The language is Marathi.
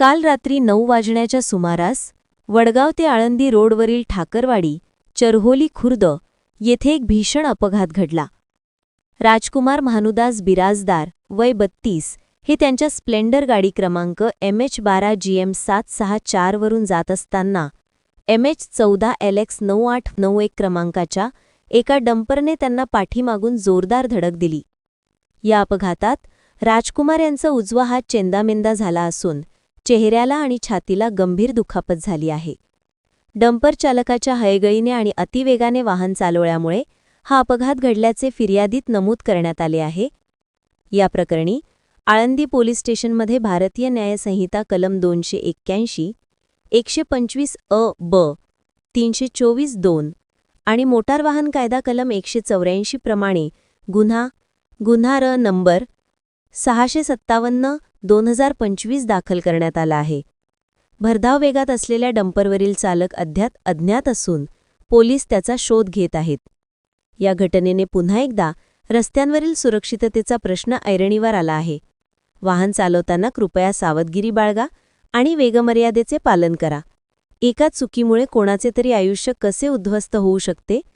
काल रात्री नऊ वाजण्याच्या सुमारास वडगाव ते आळंदी रोडवरील ठाकरवाडी चरहोली खुर्द येथे एक भीषण अपघात घडला. राजकुमार महानुदास बिराजदार वय बत्तीस हे त्यांच्या स्प्लेंडर गाडी क्रमांक एम एच बारा जी एम सात सहा चारवरून जात असताना एम एच चौदा एल एक्स नऊ आठ नऊ एक क्रमांकाच्या एका डंपरने त्यांना पाठीमागून जोरदार धडक दिली. या अपघातात राजकुमार यांचा उजवा हात चेंदामेंदा झाला असून चेहऱ्याला आणि छातीला गंभीर दुखापत झाली आहे. डंपर चालकाच्या हयगळीने आणि अतिवेगाने वाहन चालवल्यामुळे हा अपघात घडल्याचे फिर्यादीत नमूद करण्यात आले आहे. या प्रकरणी आळंदी पोलीस स्टेशनमध्ये भारतीय न्यायसंहिता कलम दोनशे एक्क्याऐंशी एकशे पंचवीस अ ब तीनशे चोवीस दोन आणि मोटार वाहन कायदा कलम एकशे चौऱ्याऐंशी प्रमाणे गुन्हा गुन्हा र नंबर सहाशे सत्तावन्न दोन हजार पंचवीस दाखल करण्यात आला आहे. भरधाव वेगात असलेल्या डंपरवरील चालक अद्याप अज्ञात असून पोलीस त्याचा शोध घेत आहेत. या घटनेने पुन्हा एकदा रस्त्यांवरील सुरक्षिततेचा प्रश्न ऐरणीवर आला आहे. वाहन चालवताना कृपया सावधगिरी बाळगा आणि वेगमर्यादेचे पालन करा. एका चुकीमुळे कोणाचे तरी आयुष्य कसे उद्ध्वस्त होऊ शकते?